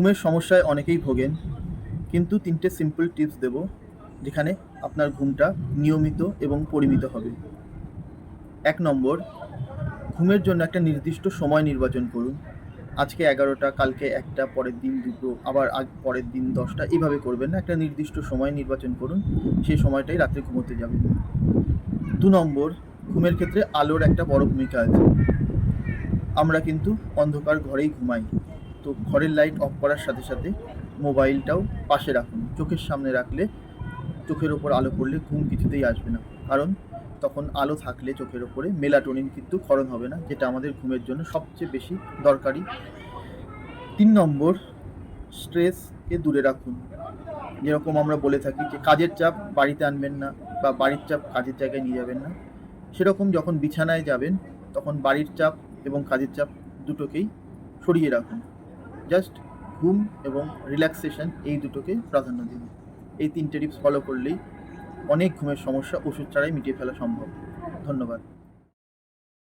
ঘুমের সমস্যায় অনেকেই ভোগেন, কিন্তু তিনটে সিম্পল টিপস দেব, যেখানে আপনার ঘুমটা নিয়মিত এবং পরিমিত হবে। এক নম্বর, ঘুমের জন্য একটা নির্দিষ্ট সময় নির্বাচন করুন। আজকে এগারোটা, কালকে একটা, পরের দিন দুটো, আবার আগ পরের দিন দশটা, এইভাবে করবেন না, একটা নির্দিষ্ট সময় নির্বাচন করুন সেই সময়টাই রাত্রে ঘুমোতে যাবেন দু নম্বর, ঘুমের ক্ষেত্রে আলোর একটা বড় ভূমিকা আছে। আমরা কিন্তু অন্ধকার ঘরেই ঘুমাই। তো ঘরের লাইট অফ করার সাথে সাথে মোবাইলটাও পাশে রাখুন। চোখের সামনে রাখলে চোখের ওপর আলো পড়লে ঘুম কিছুতেই আসবে না। কারণ তখন আলো থাকলে চোখের ওপরে মেলাটোনিন কিন্তু ক্ষরণ হবে না, যেটা আমাদের ঘুমের জন্য সবচেয়ে বেশি দরকারি। তিন নম্বর স্ট্রেসকে দূরে রাখুন। যেরকম আমরা বলে থাকি যে কাজের চাপ বাড়িতে আনবেন না বা বাড়ির চাপ কাজের জায়গায় নিয়ে যাবেন না। সেরকম যখন বিছানায় যাবেন, তখন বাড়ির চাপ এবং কাজের চাপ দুটোকেই সরিয়ে রাখুন। জাস্ট ঘুম এবং রিল্যাক্সেশন এই দুটোকে প্রাধান্য দিন। এই তিনটে টিপস ফলো করলেই অনেক ঘুমের সমস্যা, ওষুধ ছাড়াই মিটিয়ে ফেলা সম্ভব। ধন্যবাদ।